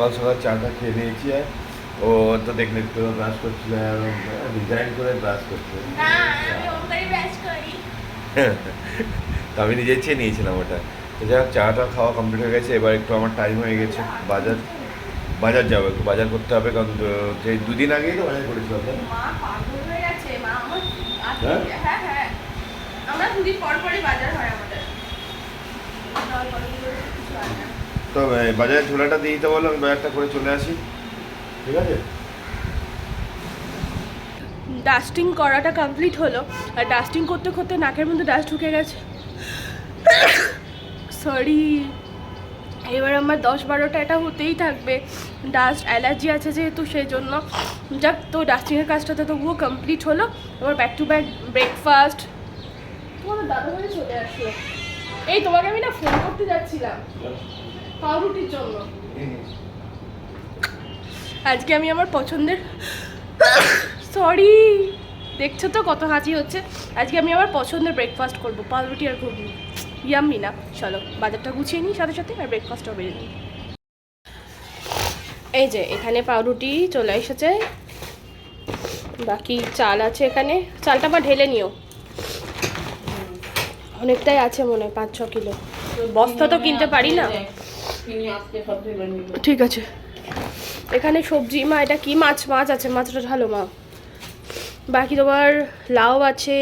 সকাল সকাল চাটা খেয়ে নিয়েছি আর ও তো দেখলে তো ব্রাশ করছিল ডিজাইন করে ব্রাশ করছিল আমি তো নিজে চেয়ে নিয়েছিলাম ওটা। তো যাই হোক চাটা খাওয়া কমপ্লিট হয়ে গেছে এবার একটু আমার টাইম হয়ে গেছে। বাজার বাজার যাব একটু বাজার করতে হবে কারণ যে দুদিন আগেই তো বাজার করেছিলাম হয়ে হ্যাঁ? হ্যাঁ। আমরা দুদিন পর পরই বাজার হয় আমাদের। তো বাজারের ঝোলাটা দিয়ে দিতে বলো আমি বাজারটা করে চলে আসি। ঠিক আছে? ডাস্টিং করাটা কমপ্লিট হলো আর ডাস্টিং করতে করতে নাকের মধ্যে ডাস্ট ঢুকে গেছে। সরি এবার আমার দশ বারোটা এটা হতেই থাকবে। ডাস্ট অ্যালার্জি আছে যেহেতু সেই জন্য যাক তো ডাস্টিংয়ের কাজটা তো তবুও কমপ্লিট হলো। এবার ব্যাক টু ব্যাক ব্রেকফাস্ট তোমার দাদা চলে আসলো। এই তোমাকে আমি না ফোন করতে যাচ্ছিলাম। পাউরুটির জন্য। আজকে আমি আমার পছন্দের সরি। দেখছ তো কত হাসি হচ্ছে? আজকে আমি আমার পছন্দের ব্রেকফাস্ট করব, পাউরুটি আর ঘুগনি। ইয়াম্মি না। চলো, বাজারটা গুছিয়ে নিই, সাথে সাথে আর ব্রেকফাস্টটাও বেরিয়ে নিই। এই যে, এখানে পাউরুটি চলে এসেছে। বাকি চাল আছে এখানে। চালটা বা ঢেলে নিও। অনেকটাই আছে মনে হয় পাঁচ ছ কিলো। বস্তা তো কিনতে পারি না। ঠিক আছে। এখানে সবজি, মা, এটা কি মাছ? মাছ আছে, মাছটা ঝালো মা। বাকি তোমার লাউ আছে,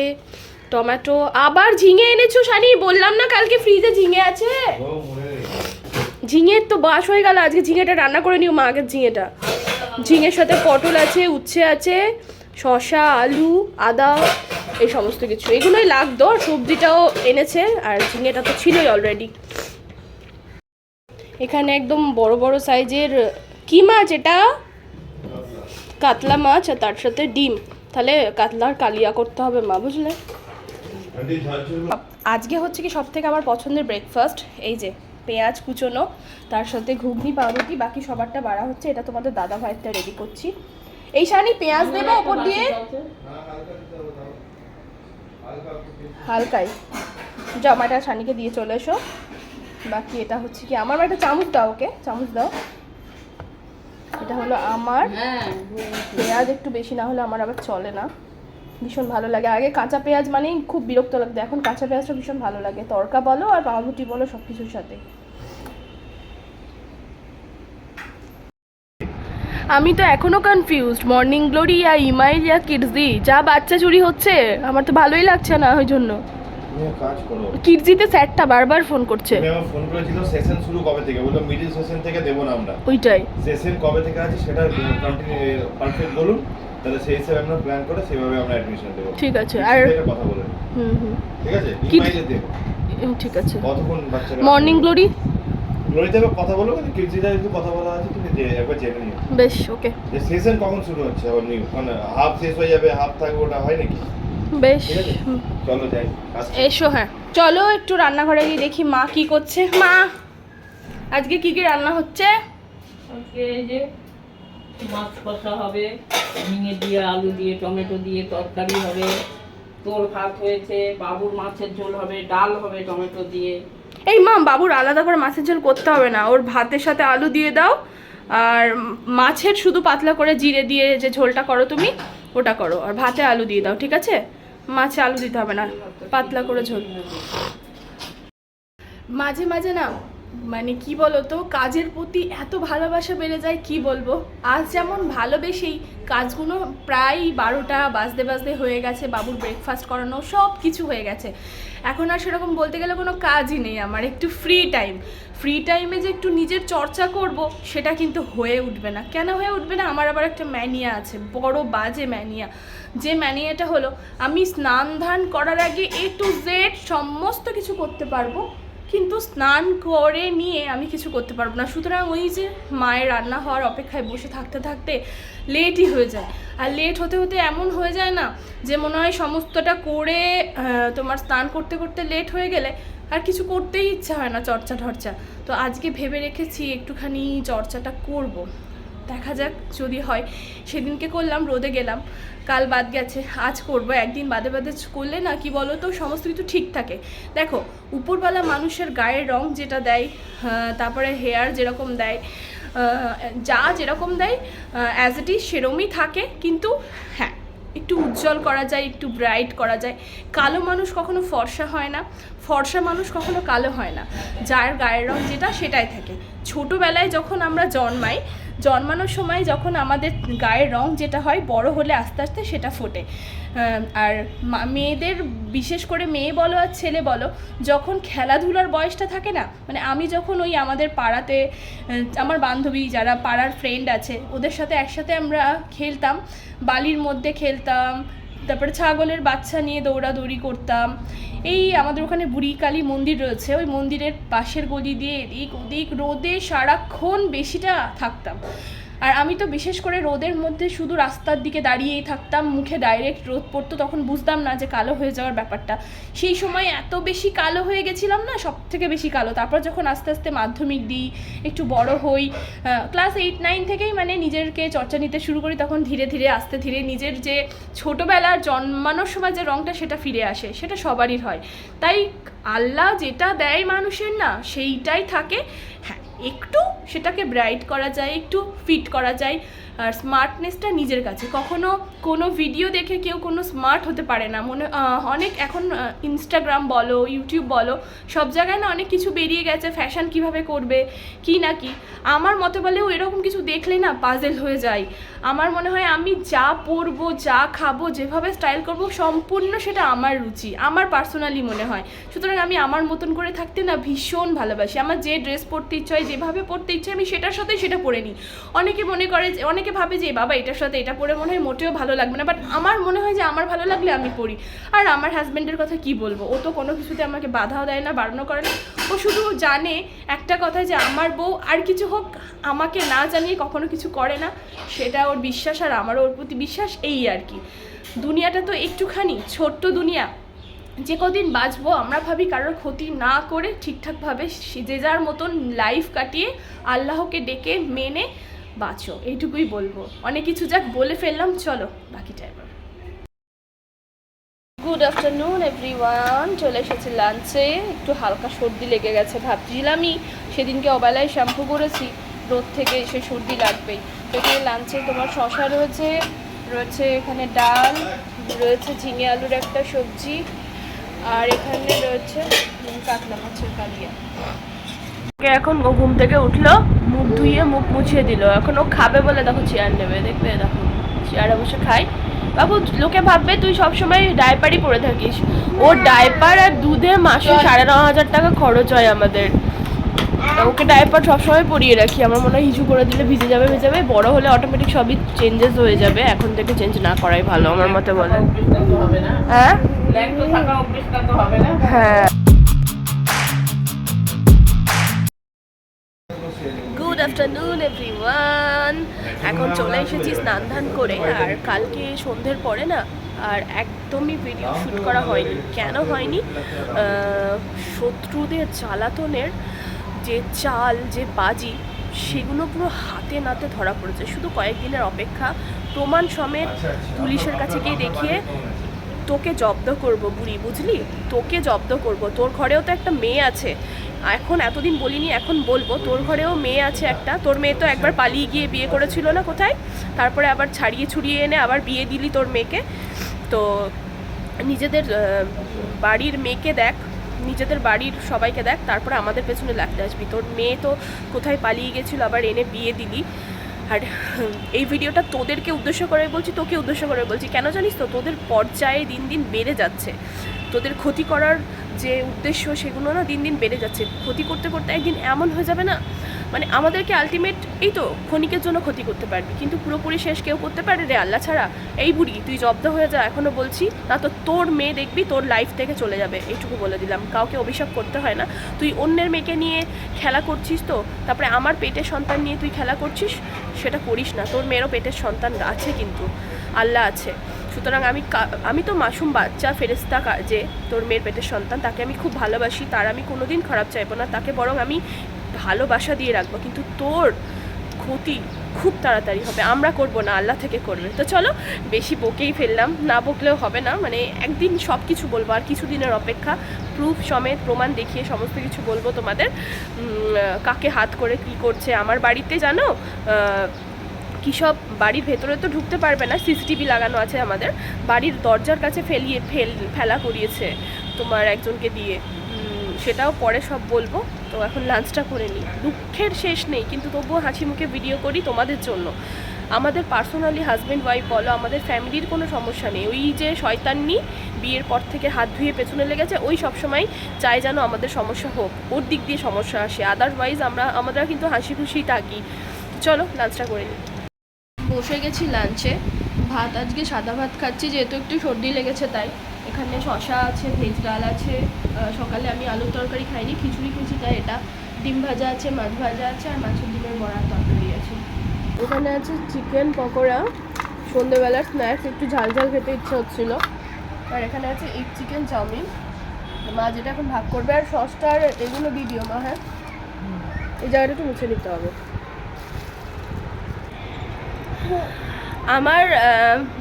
টমেটো, আবার ঝিঙে এনেছো শানি বললাম না কালকে ফ্রিজে ঝিঙে আছে? ঝিঙের তো বাস হয়ে গেল, আজকে ঝিঙেটা রান্না করে নিও, মা, আগের ঝিঙেটা। ঝিঙের সাথে পটল আছে, উচ্ছে আছে, শসা, আলু, আদা, এই সমস্ত কিছু। এগুলোই লাগতো, সবজিটাও এনেছে, আর ঝিঙেটা তো ছিলই অলরেডি এখানে একদম বড় বড় সাইজের কি মাছ এটা? কাতলা মাছ আর তার সাথে ডিম। তাহলে কাতলার কালিয়া করতে হবে মা, বুঝলে? আজকে হচ্ছে কি সব থেকে আমার পছন্দের ব্রেকফাস্ট এই যে পেঁয়াজ কুচোনো, তার সাথে ঘুগনি, পাউরুটি, বাকি সবারটা বাড়া হচ্ছে, এটা তোমাদের দাদা ভাইয়েরটা রেডি করছি। এই শানি পেঁয়াজ দেবো ওপর দিয়ে? হালকাই। জামাটা শানিকে দিয়ে চলে এসো। বাকি এটা হচ্ছে কি আমার একটা চামচ দাও ওকে চামচ দাও। এটা হলো আমার। পেঁয়াজ একটু বেশি না হলে আমার আবার চলে না। ভীষণ ভালো লাগে। আগে কাঁচা পেঁয়াজ মানেই খুব বিরক্ত লাগতো এখন কাঁচা পেঁয়াজটা ভীষণ ভালো লাগে। তরকা বলো আর পাউরুটি বলো সব কিছুর সাথে। আমি তো এখনও কনফিউজড মর্নিং গ্লোরি ইয়া ইমাইল ইয়া কিডজি যা বাচ্চা চুরি হচ্ছে আমার তো ভালোই লাগছে না ওই জন্য। তুমি এক কাজ করো। কিডজিতে স্যারটা বারবার ফোন করছে। ফোন করেছিল সেশন শুরু কবে থেকে? বলল মিডিল সেশন থেকে দেবো না আমরা। ওইটাই। সেশন কবে থেকে আছে সেটা পারফেক্ট বলুন। তাহলে সেই হিসাবে আমরা প্ল্যান করে সেভাবে আমরা অ্যাডমিশন দেবো। ঠিক আছে আর কথা বলে। হুম হুম। ঠিক আছে? কি- ইমাইলে দেবো। ঠিক আছে। কতক্ষণ বাচ্চারা মর্নিং গ্লোরি গ্লোরিতে এবার কথা বলো কিন্তু কিডজিটা একটু কথা বলা আছে তুমি যে একবার জেনে নিও। বেশ ওকে। সেশন কখন শুরু হচ্ছে? আবার নিউ মানে হাফ শেষ হয়ে যাবে হাফ থাকবে ওটা হয় নাকি? বেশ। এসো হ্যাঁ। চলো একটু রান্নাঘরে গিয়ে দেখি মা কি করছে। মা আজকে কি কি রান্না হচ্ছে? আজকে যে মাছ কষা হবে ঝিঙে দিয়ে আলু দিয়ে টমেটো দিয়ে তরকারি হবে। তোর ভাত হয়েছে বাবুর মাছের ঝোল হবে ডাল হবে টমেটো দিয়ে। এই মা বাবুর আলাদা করে মাছের ঝোল করতে হবে না। ওর ভাতের সাথে আলু দিয়ে দাও আর মাছের শুধু পাতলা করে জিরে দিয়ে যে ঝোলটা করো তুমি ওটা করো। আর ভাতে আলু দিয়ে দাও ঠিক আছে? মাছে আলু দিতে হবে না, পাতলা করে ঝোল। মাঝে মাঝে না মানে কি বলো তো কাজের প্রতি এত ভালোবাসা বেড়ে যায়, কি বলব? আজ যেমন ভালোবেসেই কাজগুলো প্রায় বারোটা বাজতে বাজতে হয়ে গেছে, বাবুর ব্রেকফাস্ট করানো সব কিছু হয়ে গেছে। এখন আর সেরকম বলতে গেলে কোনো কাজই নেই আমার, একটু ফ্রি টাইম ফ্রি টাইমে যে একটু নিজের চর্চা করব, সেটা কিন্তু হয়ে উঠবে না। কেন হয়ে উঠবে না? আমার আবার একটা ম্যানিয়া আছে, বড় বাজে ম্যানিয়া যে ম্যানিয়াটা হলো, আমি স্নান ধান করার আগে এ টু জেড সমস্ত কিছু করতে পারব কিন্তু স্নান করে নিয়ে আমি কিছু করতে পারব না। সুতরাং ওই যে মায়ের রান্না হওয়ার অপেক্ষায় বসে থাকতে থাকতে লেটই হয়ে যায়। আর লেট হতে হতে এমন হয়ে যায় না যে মনে হয় সমস্তটা করে তোমার স্নান করতে করতে লেট হয়ে গেলে আর কিছু করতেই ইচ্ছা হয় না চর্চা টর্চা তো আজকে ভেবে রেখেছি একটুখানি চর্চাটা করব। দেখা যাক যদি হয়। সেদিনকে করলাম, রোদে গেলাম। কাল বাদ গেছে, আজ করব। একদিন বাদে বাদে করলে না, কি বলো তো সমস্ত কিছু ঠিক থাকে। দেখো উপরবেলা মানুষের গায়ের রং যেটা দেয় তারপরে হেয়ার যেরকম দেয় যা যেরকম দেয় অ্যাজ ইট ইজ সেরমই থাকে। কিন্তু হ্যাঁ একটু উজ্জ্বল করা যায়, একটু ব্রাইট করা যায়। কালো মানুষ কখনো ফর্সা হয় না। ফর্সা মানুষ কখনো কালো হয় না। যার গায়ের রং যেটা, সেটাই থাকে। ছোটোবেলায় যখন আমরা জন্মাই জন্মানোর সময় যখন আমাদের গায়ের রং যেটা হয়, বড় হলে আস্তে আস্তে সেটা ফোটে। আর মেয়েদের, বিশেষ করে মেয়ে বলো আর ছেলে বলো, যখন খেলাধুলার বয়সটা থাকে না মানে আমি যখন ওই আমাদের পাড়াতে আমার বান্ধবী যারা পাড়ার ফ্রেন্ড আছে, ওদের সাথে একসাথে আমরা খেলতাম, বালির মধ্যে খেলতাম তারপরে ছাগলের বাচ্চা নিয়ে দৌড়াদৌড়ি করতাম। এই আমাদের ওখানে বুড়ি কালী মন্দির রয়েছে, ওই মন্দিরের পাশের গলি দিয়ে এদিক ওদিক রোদে সারাক্ষণ বেশিটা থাকতাম। আর আমি তো বিশেষ করে রোদের মধ্যে শুধু রাস্তার দিকে দাঁড়িয়েই থাকতাম, মুখে ডাইরেক্ট রোদ পড়তো, তখন বুঝতাম না যে কালো হয়ে যাওয়ার ব্যাপারটা। সেই সময় এত বেশি কালো হয়ে গেছিলাম না সব থেকে বেশি কালো। তারপর যখন আস্তে আস্তে মাধ্যমিক দিই, একটু বড় হই ক্লাস এইট নাইন থেকেই মানে নিজেরকে চর্চা নিতে শুরু করি, তখন ধীরে ধীরে, আস্তে ধীরে নিজের যে ছোটোবেলার জন্মানোর সময় যে রঙটা সেটা ফিরে আসে, সেটা সবারই হয়। তাই আল্লাহ যেটা দেয় মানুষের না, সেইটাই থাকে। হ্যাঁ একটু সেটাকে ব্রাইট করা যায় একটু ফিট করা যায়। আর স্মার্টনেসটা নিজের কাছে। কখনো কোনো ভিডিও দেখে কেউ কোনো স্মার্ট হতে পারে না। মনে অনেক এখন ইনস্টাগ্রাম বলো ইউটিউব বলো, সব জায়গায় না অনেক কিছু বেরিয়ে গেছে ফ্যাশন কীভাবে করবে, কি না কি। আমার মতে বলেও এরকম কিছু দেখলে না পাজেল হয়ে যায়। আমার মনে হয় আমি যা পরবো, যা খাব, যেভাবে স্টাইল করব, সম্পূর্ণ সেটা আমার রুচি, আমার পার্সোনালি মনে হয়। সুতরাং আমি আমার মতন করে থাকতে না ভীষণ ভালোবাসি। আমার যে ড্রেস পরতে ইচ্ছে হয়, যেভাবে পরতে ইচ্ছে আমি সেটার সাথে সেটা পরে নিই। অনেকে মনে করে যে অনেকে ভাবে যে বাবা, এটার সাথে এটা পরে মনে হয় মোটেও ভালো লাগবে না। বাট আমার মনে হয় যে, আমার ভালো লাগলে আমি পড়ি। আর আমার হাজব্যান্ডের কথা কি বলব? ও তো কোনো কিছুতে আমাকে বাধাও দেয় না, বারণও করে না। ও শুধু জানে একটা কথা যে, আমার বউ আর কিছু হোক, আমাকে না জানিয়ে কখনো কিছু করে না। সেটা ওর বিশ্বাস আর আমারও ওর প্রতি বিশ্বাস, এই আর কি। দুনিয়াটা তো একটুখানি ছোট্ট দুনিয়া। যে কদিন বাঁচবো, আমরা ভাবি কারোর ক্ষতি না করে ঠিকঠাকভাবে যে যার মতন লাইফ কাটিয়ে আল্লাহকে ডেকে মেনে বাঁচো, এইটুকুই বলব। অনেক কিছু যাক, বলে ফেললাম, চলো, বাকিটা এবার। গুড আফটারনুন এভরিওয়ান চলে এসেছি লাঞ্চে একটু হালকা সর্দি লেগে গেছে, ভাবছিলামই সেদিনকে অবেলায় শ্যাম্পু করেছি, রোদ থেকে এসে সর্দি লাগবেই। তো এখানে লাঞ্চে তোমার শশা রয়েছে রয়েছে এখানে ডাল, রয়েছে ঝিঙে আলুর একটা সবজি, আর এখানে রয়েছে কাতলা মাছের কালিয়া। এখন ও ঘুম থেকে উঠল মুখ ধুইয়ে মুখ মুছিয়ে দিল। এখন ও খাবে বলে দেখো চেয়ার নেবে দেখবে? দেখো চেয়ারে বসে খাই বাবু লোকে ভাববে তুই সবসময় ডাইপারই পরে থাকিস। ও ডাইপার আর দুধে মাসে সাড়ে ন হাজার টাকা খরচ হয় আমাদের। ওকে ডাইপার সবসময় পরিয়ে রাখি। আমার মনে হয় হিসু করে দিলে ভিজে যাবে ভিজে যাবে। বড় হলে অটোমেটিক সবই চেঞ্জেস হয়ে যাবে। এখন থেকে চেঞ্জ না করাই ভালো আমার মতে বলে। হ্যাঁ? হ্যাঁ। আফটারনুন এভরিওয়ান এখন চলে এসেছি স্নান ধান করে, আর কালকে সন্ধ্যের পরে না, আর একদমই ভিডিও শ্যুট করা হয়নি। কেন হয়নি? শত্রুদের, জ্বালাতনের যে চাল, যে বাজি, সেগুলো পুরো হাতে নাতে ধরা পড়েছে। শুধু কয়েকদিনের অপেক্ষা, প্রমাণ সমেত পুলিশের কাছে গিয়ে দেখিয়ে তোকে জব্দ করব বুড়ি, বুঝলি? তোকে জব্দ করব। তোর ঘরেও তো একটা মেয়ে আছে। এখন এতদিন বলিনি, এখন বলব। তোর ঘরেও মেয়ে আছে একটা। তোর মেয়ে তো একবার পালিয়ে গিয়ে বিয়ে করেছিল না কোথায়? তারপরে আবার ছাড়িয়ে ছুড়িয়ে এনে আবার বিয়ে দিলি তোর মেয়েকে। তো নিজেদের বাড়ির মেয়েকে দেখ, নিজেদের বাড়ির সবাইকে দেখ, তারপরে আমাদের পেছনে লাগতে আসবি। তোর মেয়ে তো কোথায় পালিয়ে গেছিল আবার এনে বিয়ে দিলি। আর এই ভিডিওটা তোদেরকে উদ্দেশ্য করে বলছি, তোকে উদ্দেশ্য করে বলছি। কেন জানিস তো, তোদের পর্যায়ে দিন দিন বেড়ে যাচ্ছে। তোদের ক্ষতি করার যে উদ্দেশ্য সেগুলো না দিন দিন বেড়ে যাচ্ছে। ক্ষতি করতে করতে একদিন এমন হয়ে যাবে না মানে আমাদেরকে আলটিমেট এই তো ক্ষণিকের জন্য ক্ষতি করতে পারবি, কিন্তু পুরোপুরি শেষ কেউ করতে পারে রে আল্লাহ ছাড়া। এই বুড়ি, তুই জব্দ হয়ে যা এখনও বলছি, না তো তোর মেয়ে দেখবি, তোর লাইফ থেকে চলে যাবে, এইটুকু বলে দিলাম। কাউকে অভিশাপ করতে হয় না। তুই অন্যের মেয়েকে নিয়ে খেলা করছিস তো, তারপরে আমার পেটের সন্তান নিয়ে তুই খেলা করছিস, সেটা করিস না। তোর মেয়েরও পেটের সন্তান আছে কিন্তু, আল্লাহ আছে। সুতরাং আমি আমি তো মাসুম বাচ্চা ফেরেস্তা যে তোর মেয়ের পেটের সন্তান, তাকে আমি খুব ভালোবাসি, তার আমি কোনোদিন খারাপ চাইব না, তাকে বরং আমি ভালোবাসা দিয়ে রাখব, কিন্তু তোর ক্ষতি খুব তাড়াতাড়ি হবে, আমরা করব না, আল্লাহ থেকে করবে। তো চলো, বেশি বকেই ফেললাম, না বকলেও হবে না মানে একদিন সব কিছু বলব, আর কিছু দিনের অপেক্ষা, প্রুফ সমেত প্রমাণ দেখিয়ে সমস্ত কিছু বলব তোমাদের কাকে হাত করে কি করছে, আমার বাড়িতে জানো কী সব বাড়ির ভেতরে তো ঢুকতে পারবে না, সিসিটিভি লাগানো আছে আমাদের। বাড়ির দরজার কাছে ফেলিয়ে ফেল, ফেলা করিয়েছে তোমার একজনকে দিয়ে। সেটাও পরে সব বলব। তো এখন লাঞ্চটা করে নিই। দুঃখের শেষ নেই, কিন্তু তবুও হাসি মুখে ভিডিও করি তোমাদের জন্য। আমাদের পার্সোনালি হাজব্যান্ড ওয়াইফ বলো, আমাদের ফ্যামিলির কোনো সমস্যা নেই। ওই যে শয়তাননি, বিয়ের পর থেকে হাত ধুয়ে পেছনে লেগেছে, ওই সবসময় চায় যেন আমাদের সমস্যা হোক। ওর দিক দিয়ে সমস্যা আসে। আদারওয়াইজ আমরা আমরা কিন্তু হাসি খুশি থাকি। চলো লাঞ্চটা করে নিই। বসে গেছি লাঞ্চে ভাত আজকে সাদা ভাত খাচ্ছি, যেহেতু একটু সর্দি লেগেছে তাই। এখানে শশা আছে, ভেজ ডাল আছে সকালে আমি আলুর তরকারি খাইনি, খিচুড়ি খেয়েছি তাই এটা। ডিম ভাজা আছে, মাছ ভাজা আছে, আর মাছের ডিমের বড়ার তরকারি আছে। ওখানে আছে চিকেন পকোড়া। সন্ধ্যেবেলার স্ন্যাক্স একটু ঝাল ঝাল খেতে ইচ্ছে হচ্ছিল। আর এখানে আছে এগ চিকেন চাউমিন। মা যেটা এখন ভাগ করবে, আর সসটা আর এগুলো দিয়ে দিও মা হ্যাঁ? এই জায়গাটা একটু মুছে নিতে হবে। আমার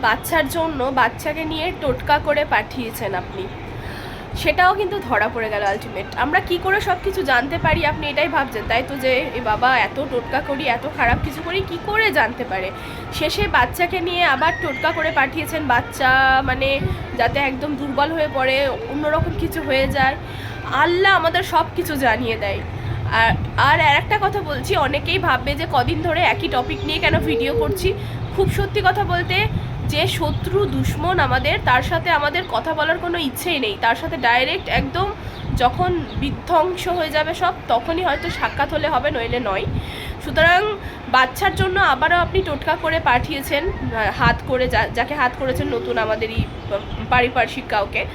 বাচ্চার জন্য বাচ্চাকে নিয়ে টোটকা করে পাঠিয়েছেন আপনি। সেটাও কিন্তু ধরা পড়ে গেল আলটিমেট আমরা কি করে সব কিছু জানতে পারি? আপনি এটাই ভাবছেন, তাই তো যে, এ বাবা, এত টোটকা করি, এত খারাপ কিছু করি, কি করে জানতে পারে? শেষে বাচ্চাকে নিয়ে আবার টোটকা করে পাঠিয়েছেন বাচ্চা মানে যাতে একদম দুর্বল হয়ে পড়ে, অন্যরকম কিছু হয়ে যায়। আল্লাহ আমাদের সব কিছু জানিয়ে দেয়। আর আর একটা কথা বলছি, অনেকেই ভাববে যে কদিন ধরে একই টপিক নিয়ে কেন ভিডিও করছি। খুব সত্যি কথা বলতে, যে শত্রু, দুশ্মন আমাদের, তার সাথে আমাদের কথা বলার কোনো ইচ্ছেই নেই। তার সাথে ডাইরেক্ট একদম যখন বিধ্বংস হয়ে যাবে সব, তখনই হয়তো সাক্ষাৎ হলে হবে, নইলে নয়। সুতরাং বাচ্চার জন্য আবারও আপনি টোটকা করে পাঠিয়েছেন হাত করে যা- যাকে হাত করেছেন নতুন আমাদেরই পারিপার্শ্বিক কাউকে।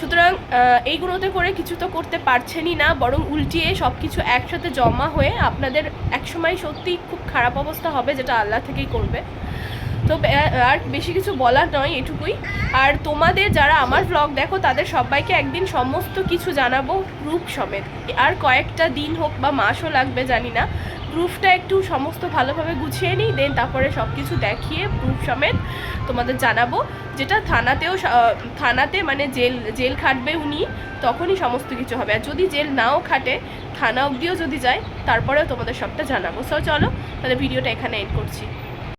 সুতরাং এইগুলোতে করে কিছু তো করতে পারছেনই না, বরং উল্টিয়ে সব কিছু একসাথে জমা হয়ে আপনাদের একসময় সত্যি খুব খারাপ অবস্থা হবে, যেটা আল্লাহ থেকেই করবে। তো আর বেশি কিছু বলার নয় এটুকুই। আর তোমাদের যারা আমার ব্লগ দেখো, তাদের সবাইকে একদিন সমস্ত কিছু জানাব প্রুফ সমেত। আর কয়েকটা দিন হোক বা মাসও লাগবে, জানি না। প্রুফটা একটু সমস্ত ভালোভাবে গুছিয়ে নিই দেন তারপরে সব কিছু দেখিয়ে প্রুফ সমেত তোমাদের জানাব। যেটা থানাতেও থানাতে মানে জেল জেল খাটবে উনি, তখনই সমস্ত কিছু হবে। আর যদি জেল নাও খাটে, থানা অবধিও যদি যায়, তারপরেও তোমাদের সবটা জানাব। সো চলো, তাহলে ভিডিওটা এখানে এন্ড করছি।